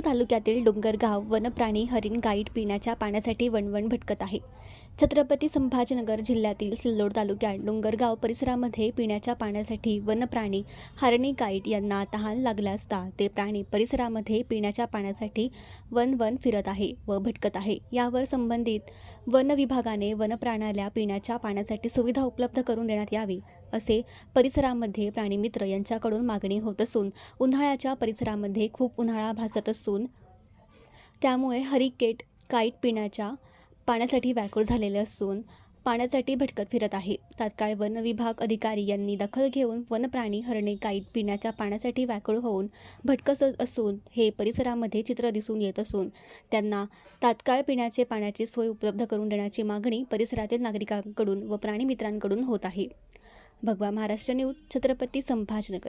तालुक्यातील डोंगरगाव वनप्राणी हरिण गाईड पिण्याच्या पाण्यासाठी वणवण भटकत आहे. छत्रपती संभाजीनगर जिल्ह्यातील सिल्लोड तालुक्यात डोंगरगाव परिसरामध्ये पिण्याच्या पाण्यासाठी वनप्राणी हरणी गाईड यांना तहान लागला असता ते प्राणी परिसरामध्ये पिण्याच्या पाण्यासाठी वन वन फिरत आहे व भटकत आहे. यावर संबंधित वन विभागाने वनप्राण्याला पिण्याच्या पाण्यासाठी सुविधा उपलब्ध करून देण्यात यावी असे परिसरामध्ये प्राणीमित्र यांच्याकडून मागणी होत असून उन्हाळ्याच्या परिसरामध्ये खूप उन्हाळा भासत असून त्यामुळे हरिकेट काईट पिण्याच्या पाण्यासाठी व्याकुळ झालेले असून पाण्यासाठी भटकत फिरत आहे. तात्काळ वन विभाग अधिकारी यांनी दखल घेऊन वनप्राणी हरणे काईट पिण्याच्या पाण्यासाठी व्याकुळ होऊन भटकत असून हे परिसरामध्ये चित्र दिसून येत असून त्यांना तात्काळ पिण्याचे पाण्याची सोय उपलब्ध करून देण्याची मागणी परिसरातील नागरिकांकडून व प्राणीमित्रांकडून होत आहे. भगवा महाराष्ट्र न्यूज छत्रपती संभाजनगर.